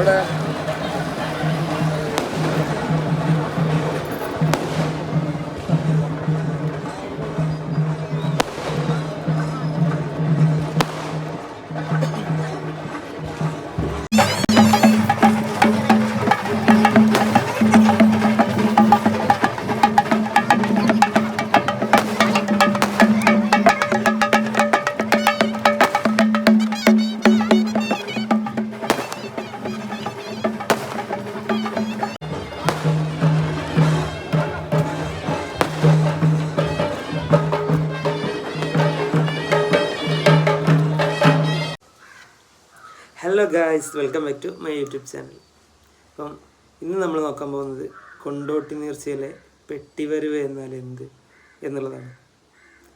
അവിടെ guys welcome back to my YouTube channel അപ്പം ഇന്ന് നമ്മൾ നോക്കാൻ പോകുന്നത് കൊണ്ടോട്ടി നീർച്ചയിലെ പെട്ടിവരവ് എന്നാൽ എന്ത് എന്നുള്ളതാണ്.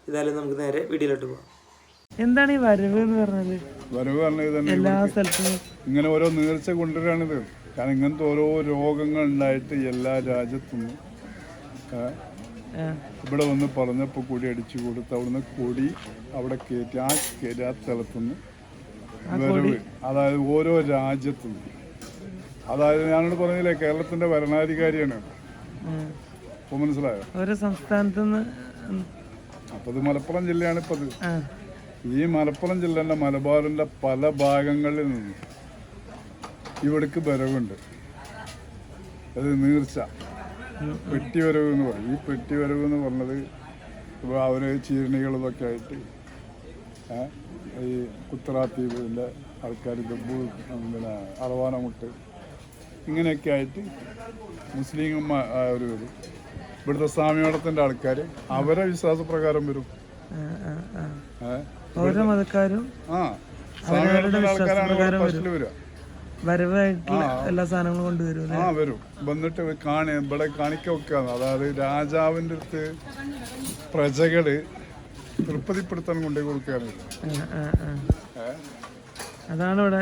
ഇതായാലും നമുക്ക് നേരെ വീഡിയോയിലോട്ട് പോകാം എന്താണ് ഈ വരവ് എന്ന് പറഞ്ഞത്? വരവ് പറഞ്ഞത് എല്ലാ സ്ഥലത്തും. ഇങ്ങനെ ഓരോ നീർച്ച കൊണ്ടുവരാണിത് കാരണം ഇങ്ങനത്തെ ഓരോ രോഗങ്ങൾ ഉണ്ടായിട്ട് എല്ലാ രാജ്യത്തും ഇവിടെ വന്ന് പറഞ്ഞപ്പോൾ കൊടി അടിച്ചു കൊടുത്ത് അവിടുന്ന് കൊടി അവിടെ കയറ്റി ആ കയറ്റി ആ സ്ഥലത്തുനിന്ന് വരവ് അതായത് ഓരോ രാജ്യത്തും. അതായത് ഞാനോട് പറഞ്ഞില്ലേ കേരളത്തിന്റെ ഭരണാധികാരിയാണ്. അപ്പോൾ മനസ്സിലായോ? ഓരോ സംസ്ഥാനത്തു അപ്പൊ ഇത് മലപ്പുറം ജില്ലയാണ് ഇപ്പത് ഈ മലപ്പുറം ജില്ലയുടെ മലബാറിന്റെ പല ഭാഗങ്ങളിൽ നിന്ന് ഇവിടേക്ക് വരവുണ്ട്. അത് നീർച്ച. പെട്ടി വരവ് എന്ന് പറയും. ഈ പെട്ടി വരവ് എന്ന് പറഞ്ഞത് ഇപ്പോൾ അവർ ചീരണികളും ഇതൊക്കെ ആയിട്ട് ഈ കുത്തറാത്തീപിലെ ആൾക്കാർ ഗബ്ബു പിന്നെ അറവാനമുട്ട് ഇങ്ങനെയൊക്കെ ആയിട്ട് മുസ്ലിം ഒരു വരും ഇവിടുത്തെ സ്വാമിയോടത്തിന്റെ ആൾക്കാർ അവരെ വിശ്വാസപ്രകാരം വരും. ഓരോ മതക്കാരും ആ സ്വാമിയോടത്തിന്റെ ആൾക്കാരാണ് ഫസ്റ്റിൽ വരിക വരവായിട്ടുള്ള എല്ലാ സാധനങ്ങളും കൊണ്ടുവരും ആ വരും. വന്നിട്ട് കാണി ഇവിടെ കാണിക്ക വെക്കാന്ന് അതായത് രാജാവിന്റെ അടുത്ത് പ്രജകൾ തൃപ്പതിപ്പെടുത്താൻ കൊണ്ടുപോയി കൊടുക്കുകയാണ്. അതാണ് ഇവിടെ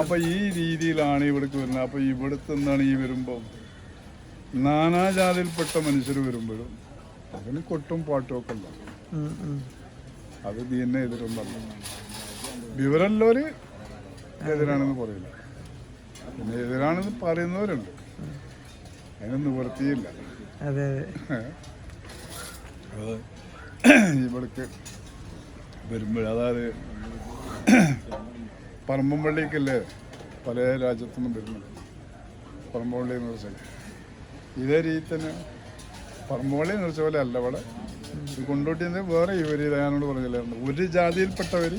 അപ്പൊ ഈ രീതിയിലാണ് ഇവിടേക്ക് വരുന്നത്. അപ്പൊ ഇവിടുത്തെ എന്താണ് ഈ വരുമ്പോ? നാനാജാതിയിൽപ്പെട്ട മനുഷ്യർ വരുമ്പോഴും അതിന് കൊട്ടും പാട്ടും ഒക്കെ ഉണ്ടാവും അത്. അത് ദീനെ എതിരൊന്നല്ല. വിവരമുള്ളവര് എതിരാണെന്ന് പറയില്ല. പിന്നെ എതിരാണെന്ന് പറയുന്നവരുണ്ട്. അതിന് നിവൃത്തിയില്ല. അതെ അതെ. അത് ഇവിടേക്ക് വരുമ്പോൾ അതായത് പറമ്പമ്പള്ളിക്കല്ലേ പല രാജ്യത്തുനിന്നും വരുന്നത് പറമ്പുള്ളി എന്ന് വെച്ചാൽ ഇതേ രീതി തന്നെ പറമ്പുള്ളി എന്ന് വെച്ച പോലെ അല്ല ഇവിടെ. ഇത് കൊണ്ടോട്ടിന്ന് വേറെ ഇവർ ഞാനോട് പറഞ്ഞില്ലായിരുന്നു. ഒരു ജാതിയിൽപ്പെട്ടവർ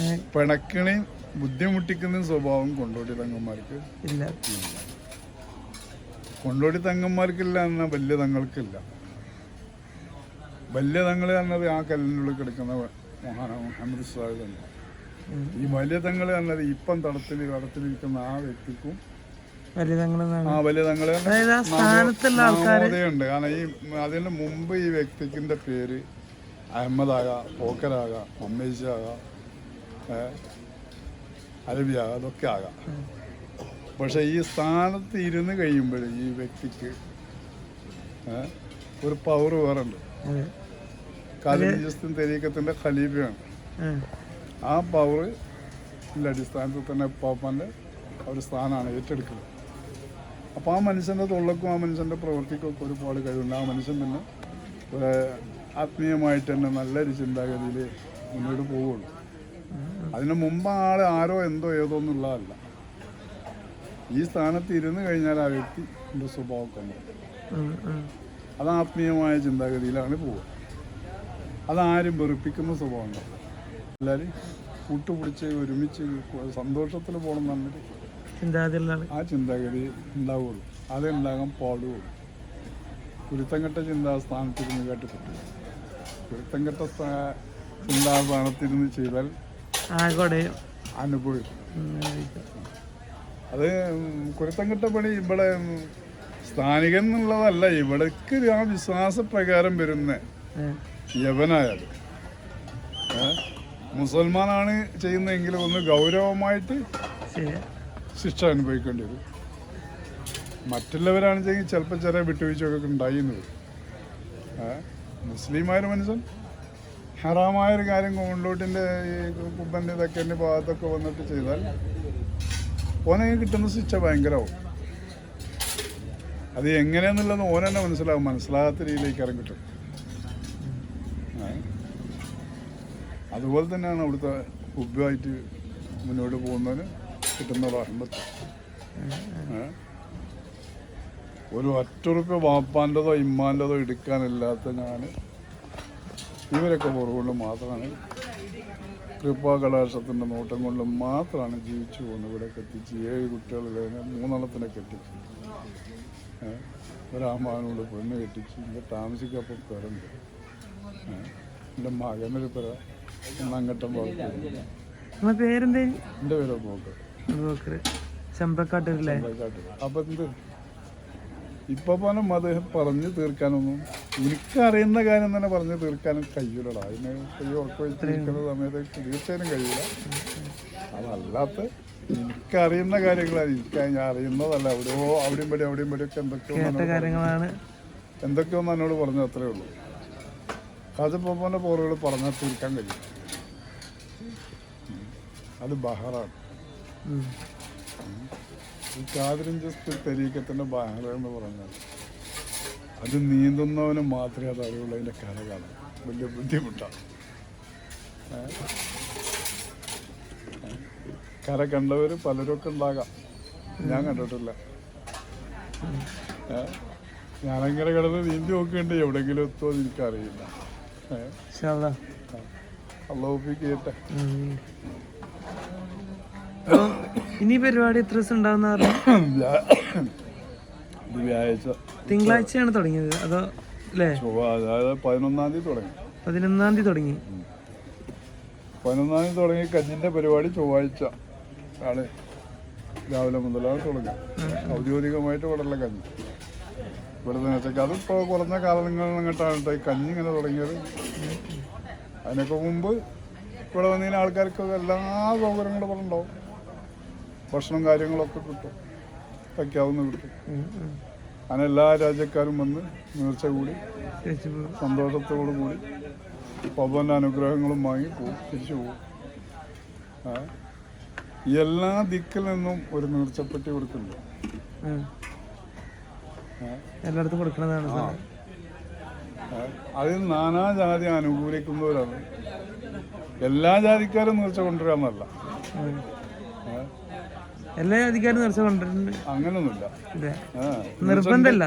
ഏ, ബുദ്ധിമുട്ടിക്കുന്ന സ്വഭാവം കൊണ്ടോട്ടി തങ്ങന്മാർക്ക് ഇല്ല. കൊണ്ടോട്ടി തങ്ങന്മാർക്കില്ല എന്നാൽ വലിയ തങ്ങൾക്കില്ല. വലിയ തങ്ങൾ പറഞ്ഞത് ആ കല്ലിനുള്ളിൽ കിടക്കുന്ന മഹാന മുഹമ്മദ് സാഹിബ് തന്നെ. ഈ വലിയ തങ്ങൾ പറഞ്ഞത് ഇപ്പം തടത്തിൽ തടത്തിലിരിക്കുന്ന ആ വ്യക്തിക്കും ആ വലിയ നാമോദയുണ്ട് കാരണം ഈ അതിന് മുമ്പ് ഈ വ്യക്തിക്കിന്റെ പേര് അഹമ്മദാകാം പോക്കരാകാം അമ്മേശാകാം അരബിയാകാം അതൊക്കെ ആകാം. പക്ഷെ ഈ സ്ഥാനത്ത് ഇരുന്ന് കഴിയുമ്പോൾ ഈ വ്യക്തിക്ക് ഒരു പവർ വേറെ ഉണ്ട് അതെ. കാലിജസ്തിൻ തെരീക്കത്തിന്റെ ഖലീഫയാണ്. ആ, പവർ അടിസ്ഥാനത്തിൽ തന്നെ പാപ്പാന്റെ ഒരു സ്ഥാനമാണ് ഏറ്റെടുക്കുന്നത്. അപ്പോൾ ആ മനുഷ്യന്റെ തൊള്ളക്കും ആ മനുഷ്യന്റെ പ്രവൃത്തിക്കും ഒക്കെ ഒരുപാട് കഴിവുണ്ട്. ആ മനുഷ്യൻ തന്നെ ആത്മീയമായിട്ട് തന്നെ നല്ലൊരു ചിന്താഗതിയിൽ മുന്നോട്ട് പോവുള്ളൂ അതിന് മുമ്പ് ആൾ ആരോ എന്തോ ഏതോ എന്നുള്ളതല്ല ഈ സ്ഥാനത്ത് ഇരുന്ന് കഴിഞ്ഞാൽ ആ ഉണ്ട് ഉം, ഉം. അത് ആത്മീയമായ ചിന്താഗതിയിലാണ് പോവുക. അതാരും വെറുപ്പിക്കുന്ന സ്വഭാവം ഉണ്ടാവും എല്ലാവരും കൂട്ടുപിടിച്ച് ഒരുമിച്ച് സന്തോഷത്തിൽ പോകണം എന്നൊരു ചിന്താഗതി ആ ചിന്താഗതി ഉണ്ടാവുള്ളൂ. അത് ഉണ്ടാകാൻ പാടുള്ളൂ കുരുത്തങ്കട്ട ചിന്താ സ്ഥാനത്തിരുന്ന് കേട്ടിട്ടുണ്ട് കുരുത്തങ്കട്ട സ്ഥാ- ചിന്താ സ്ഥാനത്തിരുന്ന് ചെയ്താൽ അനുഭവിക്കും. അത് കുരുത്തങ്കട്ട പണി ഇവിടെ സ്ഥാനികൻ എന്നുള്ളതല്ല. ഇവിടേക്ക് ആ വിശ്വാസപ്രകാരം വരുന്ന യവനായാലും? മുസൽമാനാണ് ചെയ്യുന്നതെങ്കിൽ ഒന്ന് ഗൗരവമായിട്ട് ശിക്ഷ അനുഭവിക്കേണ്ടി വരും. മറ്റുള്ളവരാണെന്നുവെങ്കിൽ ചിലപ്പോൾ ചെറിയ വിട്ടുവീഴ്ചയൊക്കെ ഉണ്ടായിരുന്നു വരും. ഏ? മുസ്ലിമായ മനുഷ്യൻ ഹറാമായ ഒരു കാര്യം കൊണ്ടോട്ടിന്റെ ഈ കുമ്പന്റെ ഇതൊക്കെ ഭാഗത്തൊക്കെ വന്നിട്ട് ചെയ്താൽ ഓനെ കിട്ടുന്ന ശിക്ഷ ഭയങ്കരമാവും. അത് എങ്ങനെയാണെന്നുള്ളത് ഓനെന്നെ മനസ്സിലാവും. മനസ്സിലാകാത്ത രീതിയിലേക്ക് ഇറങ്ങി കിട്ടും ഏ? അതുപോലെ തന്നെയാണ് അവിടുത്തെ ഹുബായിട്ട് മുന്നോട്ട് പോകുന്നതിന് കിട്ടുന്ന റഹ്മത്ത്? ഒരു ഒറ്റുറുപ്പ് വാപ്പാന്റെതോ ഇമ്മാന്റെതോ എടുക്കാനില്ലാത്ത ഞാൻ ഇവരൊക്കെ പുറകൊണ്ട് മാത്രമാണ് കൃപാ കലാശത്തിന്റെ നോട്ടം കൊണ്ട് മാത്രമാണ് ജീവിച്ചു പോകുന്നത്. ഇവിടെ കെട്ടിച്ച് ഏഴ് കുട്ടികളുടെ മൂന്നെണ്ണത്തിനെ കെട്ടിച്ച്? ഒരാമാനോട് പെണ്ണ് കെട്ടിച്ച് ഇവിടെ താമസിക്കപ്പോൾ പേരുണ്ട് എന്റെ മകനൊരു പേര ഒന്നങ്ങട്ടം പോകും നിങ്ങളെ പേരെന്തേ? എന്റെ പേരെ പോക്ക് ബ്രോക്കർ ചമ്പക്കാട്ടൂരില്ലേ? അപ്പം എന്ത്? ഇപ്പൊ പോലും അദ്ദേഹം പറഞ്ഞു തീർക്കാനൊന്നും എനിക്കറിയുന്ന കാര്യം തന്നെ പറഞ്ഞു തീർക്കാനും കഴിയൂലടാ. അതിന് കൈ ഉറക്കം വെച്ചിരിക്കുന്ന സമയത്ത് തീർച്ചയായും കഴിയൂല. അതല്ലാത്ത എനിക്കറിയുന്ന കാര്യങ്ങളാണ്. എനിക്ക് ഞാൻ അറിയുന്നതല്ല. എവിടെയോ അവിടെയും പടി അവിടെയും പടി ഒക്കെ എന്തൊക്കെയോ എന്തൊക്കെയോന്ന് എന്തൊക്കെയോ എന്നോട് പറഞ്ഞു അത്രേ ഉള്ളൂ. കാജപ്പോന്റെ പോറുകൾ പറഞ്ഞാൽ തീർക്കാൻ കഴിയും. അത് ബഹറാണ്. ഈ കാതിരഞ്ച് തെരീക്കത്തിന്റെ ബഹറ എന്ന് പറഞ്ഞാൽ അത് നീന്തുന്നവന് മാത്രമേ അത് അറിയുള്ളൂ അതിന്റെ കലകാലം കാണാൻ. വലിയ ബുദ്ധിമുട്ടാണ്. കര കണ്ടവർ പലരൊക്കെ ഉണ്ടാകാം. ഞാൻ കണ്ടിട്ടില്ല? ഞാനങ്ങനെ കിടന്ന് നീന്തി നോക്കിയിട്ടുണ്ട് എവിടെയെങ്കിലും എത്തുമോ എന്ന് എനിക്കറിയില്ല. കേട്ടെ ഇനി പരിപാടി എത്ര ദിവസം ഉണ്ടാവുന്ന തിങ്കളാഴ്ചയാണ് തുടങ്ങിയത്. അതോ അല്ലേ പതിനൊന്നാം തീയതി തുടങ്ങി. പതിനൊന്നാം തീയതി തുടങ്ങി. പതിനൊന്നാം തീയതി തുടങ്ങി കഞ്ഞിന്റെ പരിപാടി ചൊവ്വാഴ്ച ആണ്. രാവിലെ മുതലാണ് തുടങ്ങി. ഔദ്യോഗികമായിട്ട് ഇവിടെയുള്ള കഞ്ഞി. ഇവിടെ നേരത്തേക്ക് അതിപ്പോൾ കുറഞ്ഞ കാലങ്ങളിൽ അങ്ങോട്ടാണ് കേട്ടോ ഈ കഞ്ഞി ഇങ്ങനെ തുടങ്ങിയത് അതിനൊക്കെ മുമ്പ് ഇവിടെ വന്നതിന് ആൾക്കാർക്ക് എല്ലാ സൗകര്യങ്ങളും ഇവിടെ ഉണ്ടാവും ഭക്ഷണം കാര്യങ്ങളൊക്കെ കിട്ടും വയ്ക്കാവുന്ന കിട്ടും. അങ്ങനെ എല്ലാ രാജ്യക്കാരും വന്ന് നേർച്ച കൂടി. സന്തോഷത്തോടു കൂടി പവന്റെ അനുഗ്രഹങ്ങളും വാങ്ങി പോകും തിരിച്ചു പോകും. എല്ലാ ദിക്കിൽ നിന്നും ഒരു നേർച്ചപ്പെട്ടി കൊടുക്കുന്നുണ്ട്. എല്ലായിടത്തും കൊടുക്കണതാണ് അത് നാനാ ജാതി അനുകൂലിക്കുന്നവരാണ് എല്ലാ ജാതിക്കാരും നേർച്ച കൊണ്ടുവരാന്നല്ല എല്ലാ ജാതിക്കാരും നേർച്ച കൊണ്ടുവരുന്നുണ്ട് അങ്ങനൊന്നുമില്ല. നിർബന്ധമല്ല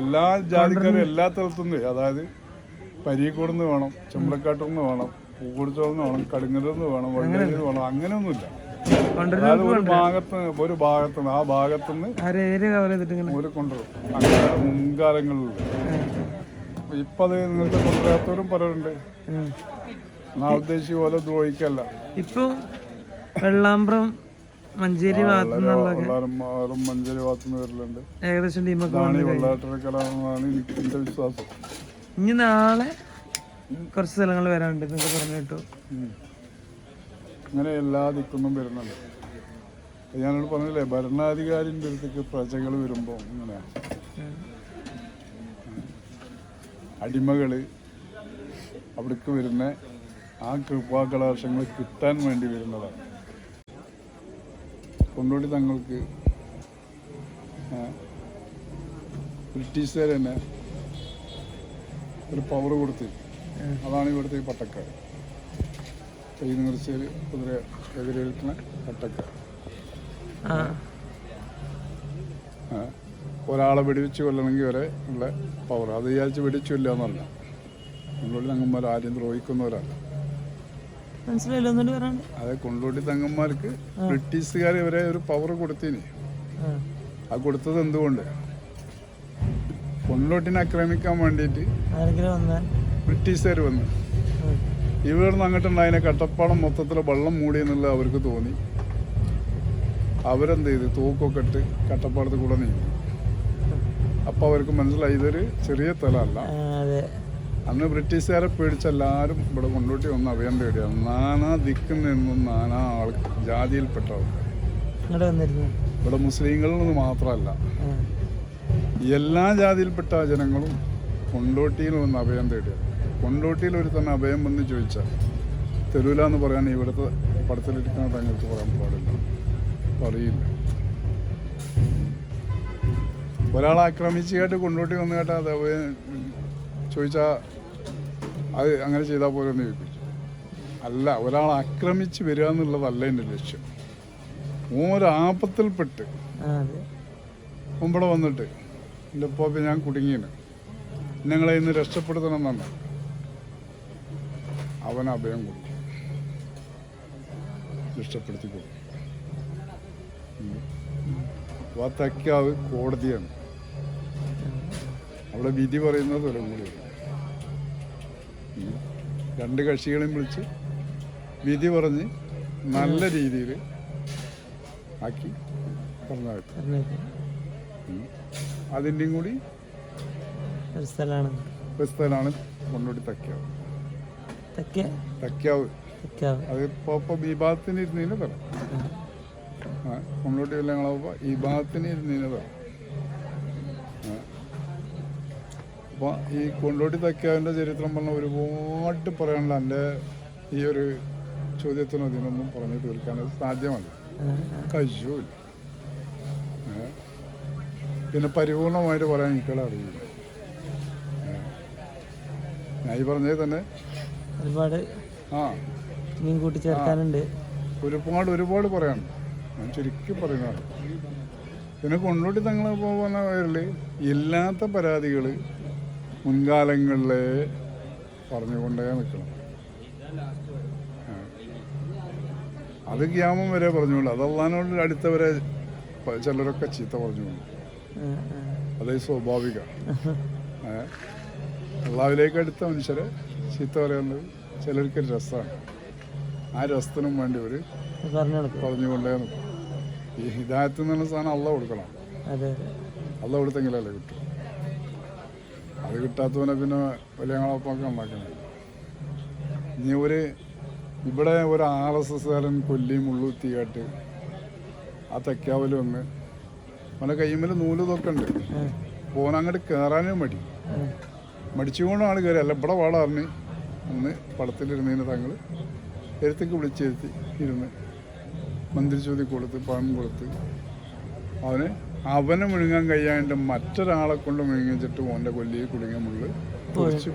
എല്ലാ ജാതിക്കാരും എല്ലാ സ്ഥലത്തുനിന്ന് അതായത് പരീക്കോടുന്ന് വേണം ചെമ്പളക്കാട്ടുനിന്ന് വേണം പൂക്കുടിച്ചോടുന്ന് വേണം കടുങ്ങലെന്ന് വേണം വെള്ളം വേണം അങ്ങനെയൊന്നുമില്ല. അതായത് ഒരു ഭാഗത്ത് ഒരു ഭാഗത്തുനിന്ന് ആ ഭാഗത്തുനിന്ന് ആ ഒരു കൊണ്ടുവരും. അങ്ങനെ മുൻകാലങ്ങളിൽ ഇപ്പൊ അത് നിങ്ങൾക്ക് കൊണ്ടുവരാത്തവരും പലരുണ്ട്. നാ ഉദ്ദേശിച്ച പോലെ ദ്രോഹിക്കല്ല ഇപ്പൊ വെള്ളാമ്പ്രം മഞ്ചേരി ഭാഗത്തു ആറും മഞ്ചേരി ഭാഗത്തുനിന്ന് വരലുണ്ട്. ഏകദേശം ടീമൊക്കെ. വെള്ളാട്ടരക്കലാണെന്നാണ് എന്റെ വിശ്വാസം. ഇനി നാളെ കുറച്ച് സ്ഥലങ്ങൾ വരാനുണ്ട് എന്നൊക്കെ പറഞ്ഞു കേട്ടു. അങ്ങനെ എല്ലാ ദിക്കൊന്നും വരുന്നുണ്ട് ഞാനോട് പറഞ്ഞില്ലേ ഭരണാധികാരിന്റെ അടുത്തേക്ക് പ്രജകൾ വരുമ്പോൾ ഇങ്ങനെ അടിമകൾ അവിടേക്ക് വരുന്ന ആ കൃപാകലാശങ്ങൾ കിട്ടാൻ വേണ്ടി വരുന്നതാണ്. കൊണ്ടോടി തങ്ങൾക്ക് ബ്രിട്ടീഷുകാർ തന്നെ ഒരു പവർ കൊടുത്ത് അതാണ് ഇവിടുത്തെ ഈ കുതിര എതിരേൽക്കുന്ന. ഒരാളെ വെടിവെച്ച് കൊല്ലണമെങ്കിൽ വരെ ഉള്ള പവർ അത് വിചാരിച്ച് വെടിച്ചില്ല എന്നല്ല. കൊണ്ടോട്ടി തങ്ങന്മാർ ആരും ദ്രോഹിക്കുന്നവരല്ല അതെ കൊണ്ടോട്ടി തങ്ങന്മാർക്ക് ബ്രിട്ടീഷുകാർ ഇവരെ ഒരു പവർ കൊടുത്തിനി. ആ. അത് കൊടുത്തത് എന്തുകൊണ്ട്? കൊണ്ടോട്ടിനെ ആക്രമിക്കാൻ വേണ്ടിയിട്ട് ബ്രിട്ടീഷുകാർ വന്നു. ഇവിടുന്ന് അങ്ങോട്ടുണ്ടായതിനെ കട്ടപ്പാടം മൊത്തത്തിൽ വെള്ളം മൂടി എന്നുള്ളത് അവർക്ക് തോന്നി. അവരെന്ത് ചെയ്ത്? തൂക്കൊക്കെ ഇട്ട് കട്ടപ്പാടത്ത് കൂടെ നീങ്ങി. അപ്പോൾ അവർക്ക് മനസ്സിലായി ഇതൊരു ചെറിയ സ്ഥലമല്ല അന്ന് ബ്രിട്ടീഷുകാരെ പേടിച്ച് എല്ലാവരും ഇവിടെ കൊണ്ടോട്ടി വന്ന് അറിയാൻ പേടിയാണ്. നാനാ ദിക്കിൽ നിന്നും നാനാ ആൾ ജാതിയിൽപ്പെട്ട ആൾക്കാർ ഇവിടെ മുസ്ലിങ്ങളിൽ നിന്ന് മാത്രമല്ല. എല്ലാ ജാതിയിൽപ്പെട്ട ജനങ്ങളും കൊണ്ടോട്ടിയിൽ വന്ന് അഭയം തേടിയത് കൊണ്ടോട്ടിയിൽ ഒരു തന്നെ അഭയം വന്ന് ചോദിച്ചാൽ തരൂല എന്ന് പറയാൻ ഇവിടുത്തെ പടത്തിലിരിക്കുന്ന തങ്ങൾക്ക് പറയാൻ പാടില്ല. പറയില്ല. ഒരാളെ ആക്രമിച്ചായിട്ട് കൊണ്ടോട്ടി വന്നു കേട്ടാൽ അത് അഭയം ചോദിച്ചാൽ അത് അങ്ങനെ ചെയ്താൽ പോലെ ഒന്ന് ചോദിപ്പിച്ചു. അല്ല ഒരാളെ ആക്രമിച്ച് വരിക എന്നുള്ളതല്ല എന്റെ ലക്ഷ്യം. ഓരാപത്തിൽപ്പെട്ട് മുമ്പടെ വന്നിട്ട് എന്റെ ഉപ്പാപ്പ ഞാൻ കുടുങ്ങിയാണ് ഞങ്ങളെ ഇന്ന് രക്ഷപ്പെടുത്തണം എന്നാണ്. അവൻ അഭയം കൊടുക്കും. ഇഷ്ടപ്പെടുത്തി കൊടുക്കും വത്തക്കാവ് കോടതിയാണ്. അവിടെ വിധി പറയുന്നത് ഒരു കൂടി രണ്ട് കക്ഷികളെയും വിളിച്ച് വിധി പറഞ്ഞ് നല്ല രീതിയിൽ ആക്കി പറഞ്ഞാൽ. അതിന്റെയും കൂടി ാണ് സ്ഥലമാണ്. ബസ്തലാണ് തക്കാവ് തെക്കേ തക്കാവ്. ഇപ്പോൾ ഈ ഭാഗത്തിന് ഇരുന്നതിന് ഞങ്ങളപ്പോൾ ഈ ഭാഗത്തിന് ഇരുന്നതിന് തരാം അപ്പോൾ ഈ കൊണ്ടോട്ടി തക്കാവിന്റെ ചരിത്രം പറഞ്ഞ ഒരുപാട് പറയാനുള്ള എന്റെ ഈ ഒരു ചോദ്യത്തിന് അതിനൊന്നും പറഞ്ഞു തീർക്കാൻ സാധ്യമല്ല. കഴിയൂല? പിന്നെ പരിപൂർണമായിട്ട് പറയാൻ എനിക്കുള്ള അറിയില്ല. ഞാൻ ഈ പറഞ്ഞത് തന്നെ ഒരുപാട് മീൻ കൂട്ടി ചേർക്കാനുണ്ട്. ഒരുപാട് ഒരുപാട് പറയാനുണ്ട്. ഞാൻ ചുരുക്കി പറയുന്നതാണ്. പിന്നെ കൊണ്ടോട്ടി തങ്ങൾ പോകുന്ന പേരിൽ ഇല്ലാത്ത പരാതികൾ മുൻകാലങ്ങളിൽ പറഞ്ഞുകൊണ്ടേ നിൽക്കണം. അത് ഗ്യാമം വരെ പറഞ്ഞുകൊണ്ട് അതല്ലാനോട് അടുത്തവരെ ചിലരൊക്കെ ചീത്ത പറഞ്ഞുകൊണ്ട് ആ. അത് സ്വാഭാവിക. അള്ളാവിലേക്ക് അടുത്ത മനുഷ്യരെ ചീത്ത പറയുന്നത് ചിലർക്ക് രസമാണ് ആ രസത്തിനും വേണ്ടി ഒരു പറഞ്ഞുകൊണ്ടേ ഈ ഹിദായത്ത് നിന്ന് സാധനം അള്ള കൊടുക്കണം. അള്ള കൊടുത്തെങ്കിലല്ലേ കിട്ടും. അത് കിട്ടാത്തവനെ പിന്നെ വലിയ ഞങ്ങളൊപ്പമൊക്കെ ഉണ്ടാക്കണം ഇനി ഒരു ഇവിടെ ഒരു ആർ എസ് എസ്കാരൻ കൊല്ലി മുള്ളുത്തിയായിട്ട് ആ തെക്കാവൽ വന്ന് അവന്റെ കയ്യുമ്മൽ നൂൽ ഇതൊക്കെ ഉണ്ട്. അങ്ങോട്ട് കയറാനും മടി. മടിച്ചുകൊണ്ടാണ് കയറി അല്ല ഇവിടെ വാളറിഞ്ഞ് അന്ന് പടത്തിലിരുന്നതിന് തങ്ങൾ എഴുത്തേക്ക് വിളിച്ചിരുത്തി ഇരുന്ന് മന്ത്രിച്ചോതി കൊടുത്ത് പണം കൊടുത്ത് അവന് അവനെ മുഴുങ്ങാൻ കഴിയാണ്ട് മറ്റൊരാളെ കൊണ്ട് മുഴുങ്ങിച്ചിട്ട് ഓന്റെ കൊല്ലിയിൽ കുടുങ്ങിയ മുള്ളിൽ തെറിച്ച്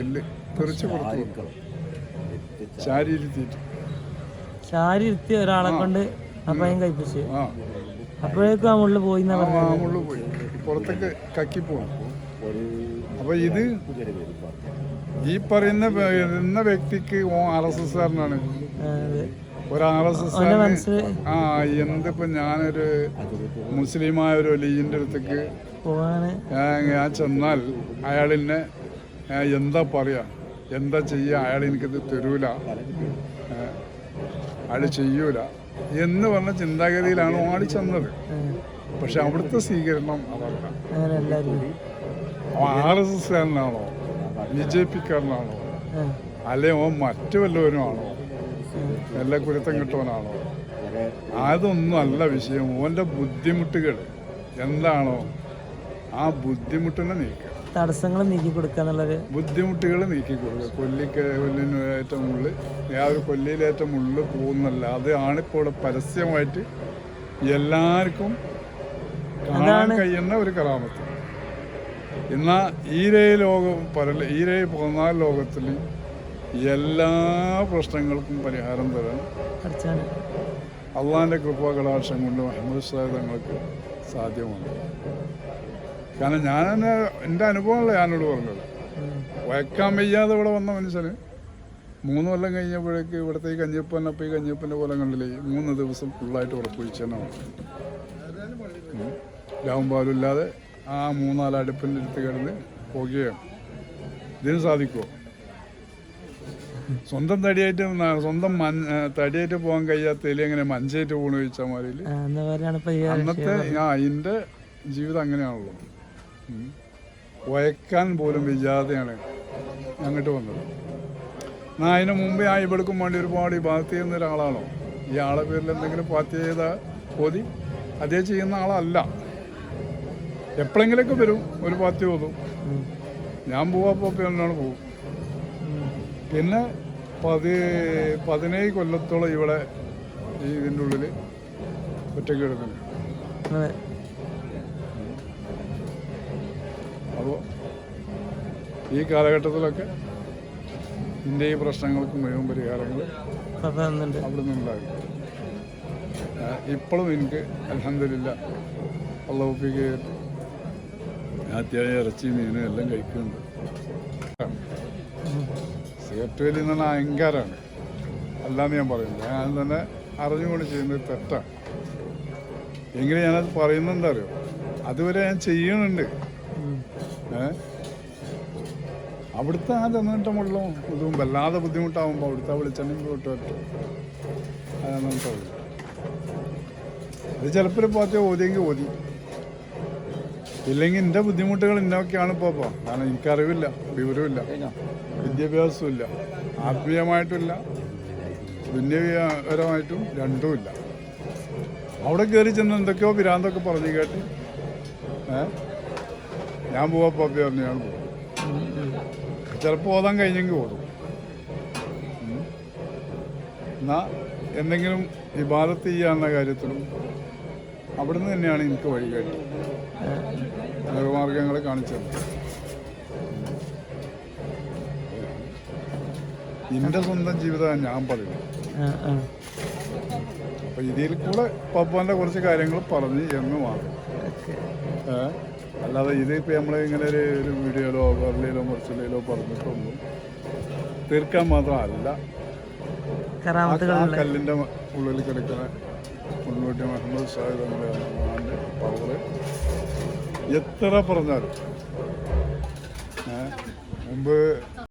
എല്ല് തെറിച്ച് പുറത്ത് കൊടുക്കും ശാരീരിത്തിയിട്ട് ചാരി ഇരുത്തി ഒരാളെ കൊണ്ട് അപ്പയം കഴിപ്പിച്ച്. ആ. അപ്പോഴേക്കും ആ മുള്ളിൽ പോയി ആ മുള്ളിൽ പോയി. പുറത്തേക്ക് കക്കി പോകും അപ്പൊ ഇത് ഈ പറയുന്ന ഇന്ന വ്യക്തിക്ക് ഓ ആർ എസ് എസ് കാരനാണ്. ഒരു ആർ എസ് എസ് ആ എന്തിപ്പോ ഞാനൊരു മുസ്ലിമായ ഒരു ലീജിന്റെ അടുത്തേക്ക് ഞാൻ ചെന്നാൽ അയാൾ എന്നെ എന്താ പറയാ? എന്താ ചെയ്യുക അയാൾ എനിക്കത് തരൂല. അയാൾ ചെയ്യൂല. എന്ന് പറഞ്ഞ ചിന്താഗതിയിലാണ് ഓടി ചെന്നത്. പക്ഷെ അവിടുത്തെ സ്വീകരണം അതല്ല. ആർ എസ് എസ് കാരനാണോ? ബി ജെ പിക്കാരനാണോ ആ, അല്ലെ ഓൻ മറ്റു വല്ലവനുമാണോ? എല്ലാ കുരുത്തം കിട്ടുവാനാണോ അതൊന്നും അല്ല വിഷയം. ഓന്റെ ബുദ്ധിമുട്ടുകൾ എന്താണോ ആ ബുദ്ധിമുട്ടിനെ നീക്കുക. തടസ്സങ്ങൾ നീക്കി കൊടുക്കുക എന്നുള്ളത് ബുദ്ധിമുട്ടുകൾ നീക്കി കൊടുക്കുക. കൊല്ലിക്ക് കൊല്ലിന് ഏറ്റവും മുള്ള് ആ ഒരു കൊല്ലിയിലേറ്റം ഉള്ളിൽ പോകുന്നല്ല അത് ആണിപ്പോൾ ഇവിടെ പരസ്യമായിട്ട് എല്ലാവർക്കും കാണാൻ കഴിയുന്ന ഒരു കലാമത്ത് എന്നാ ഈരേ ലോകം പല ഈരേ പതിനാല് ലോകത്തിൽ എല്ലാ പ്രശ്നങ്ങൾക്കും പരിഹാരം തരാൻ അള്ളാഹിന്റെ കൃപാകടാക്ഷം കൊണ്ട് മുഹമ്മദ് സാഹിബ് തങ്ങൾക്ക് സാധ്യമാണ്. കാരണം ഞാൻ തന്നെ എന്റെ അനുഭവമല്ല ഞാനോട് പറഞ്ഞത്. വയക്കാൻ വയ്യാതെ ഇവിടെ വന്ന മനുഷ്യന് മൂന്ന് കൊല്ലം കഴിഞ്ഞപ്പോഴേക്ക് ഇവിടുത്തെ ഈ കഞ്ഞിപ്പൻ അപ്പം ഈ കഞ്ഞിപ്പന്റെ കൊല്ലങ്ങളിൽ മൂന്ന് ദിവസം ഫുള്ളായിട്ട് ഉറപ്പൊഴിച്ചെന്നാണ് രാവും പാലുമില്ലാതെ ആ മൂന്നാൽ അടുപ്പിന്റെ അടുത്ത് കിടന്ന് പോകുകയാണ് ഇതിന് സാധിക്കുമോ സ്വന്തം തടിയായിട്ട് സ്വന്തം തടിയായിട്ട് പോകാൻ കഴിയാത്തതിൽ എങ്ങനെ മഞ്ചായിട്ട് പോകണ ചോദിച്ചാൽ മാതിരി ഈ അന്നത്തെ ആ എന്റെ ജീവിതം അങ്ങനെയാണല്ലോ. വയക്കാൻ പോലും വിചാരതയാണ് അങ്ങോട്ട് വന്നത്. ഞാൻ അതിന് മുമ്പേ ആ ഇവിടുക്കും വേണ്ടി ഒരുപാട് ഈ ഭാഗത്ത് ചെയ്യുന്ന ഒരാളാണോ? ഈ ആളെ പേരിൽ എന്തെങ്കിലും പാർട്ടി ചെയ്ത പോതി? അതേ ചെയ്യുന്ന ആളല്ല. എപ്പോഴെങ്കിലൊക്കെ വരും. ഒരു പാർട്ടി ഓതും ഞാൻ പോവാ എന്നാണ് പോകും പിന്നെ പതി പതിനേഴ് കൊല്ലത്തോളം ഇവിടെ ഈ ഇതിന്റെ ഉള്ളിൽ ഒറ്റയ്ക്ക് എടുക്കുന്നു അപ്പോൾ ഈ കാലഘട്ടത്തിലൊക്കെ ഇന്ത്യ ഈ പ്രശ്നങ്ങൾക്ക് മുഴുവൻ പരിഹാരങ്ങൾ അവിടെ നിന്നുണ്ടാകും ഇപ്പോഴും എനിക്ക് അലഹമില്ല അള്ളപ്പിക്ക് അത്യാവശ്യം ഇറച്ചി മീനും എല്ലാം കഴിക്കുന്നുണ്ട്. സിഗരറ്റ് വലി അഹങ്കാരമാണ്. അല്ലാന്ന് ഞാൻ പറയുന്നത് ഞാൻ തന്നെ അറിഞ്ഞുകൊണ്ട് ചെയ്യുന്നത് തെറ്റാണ്. എങ്കിലും ഞാനത് പറയുന്നുണ്ട് അതുവരെ ഞാൻ ചെയ്യുന്നുണ്ട്. ഉം. ഏ? അവിടുത്തെ ആ തന്നിട്ടുമുള്ള ഇതും വല്ലാതെ ബുദ്ധിമുട്ടാകുമ്പോൾ അവിടുത്തെ വെളിച്ചെണ്ണയും വിട്ടു പറ്റും അതാണ് അത് ചിലപ്പോൾ പാർട്ടി ഓതിയെങ്കിൽ ഓതി. ഇല്ലെങ്കിൽ എന്റെ ബുദ്ധിമുട്ടുകൾ ഇന്നൊക്കെയാണ് ഇപ്പോൾ ഇപ്പോൾ കാരണം എനിക്കറിവില്ല വിവരമില്ല വിദ്യാഭ്യാസമില്ല ആത്മീയമായിട്ടില്ല പുണ്യകരമായിട്ടും രണ്ടുമില്ല അവിടെ കയറി ചെന്ന് എന്തൊക്കെയോ പിരാന്തൊക്കെ പറഞ്ഞു കേട്ട് ഏ ഞാൻ പോവാ പപ്പി പറഞ്ഞു ഞാൻ പോകും. ചിലപ്പോൾ ഓതാൻ കഴിഞ്ഞെങ്കിൽ ഉം. എന്നാ എന്തെങ്കിലും ഇബാദത്ത് ചെയ്യാവുന്ന കാര്യത്തിലും അവിടുന്ന് തന്നെയാണ് എനിക്ക് വഴി വഴികാട്ടി നേർമാർഗങ്ങൾ കാണിച്ചത്. എന്റെ സ്വന്തം ജീവിതമാണ് ഞാൻ പറയുന്നത് അപ്പൊ ഇതിൽ കൂടെ പപ്പാന്റെ കുറച്ച് കാര്യങ്ങൾ പറഞ്ഞ് എന്ന് മാത്രം. അല്ലാതെ ഇത് ഇപ്പം നമ്മൾ ഇങ്ങനെ ഒരു ഒരു വീഡിയോയിലോ വെള്ളയിലോ മുറിച്ചിലോ പറഞ്ഞിട്ടൊന്നും തീർക്കാൻ മാത്രമല്ല. ആ കല്ലിന്റെ ഉള്ളിൽ കിടക്കുന്ന മുന്നൂറ്റി മുഹമ്മദ് സാഹിദ് നമ്മുടെ റഹ്മാന്റെ പവറ് എത്ര പറഞ്ഞാലും? മുമ്പ്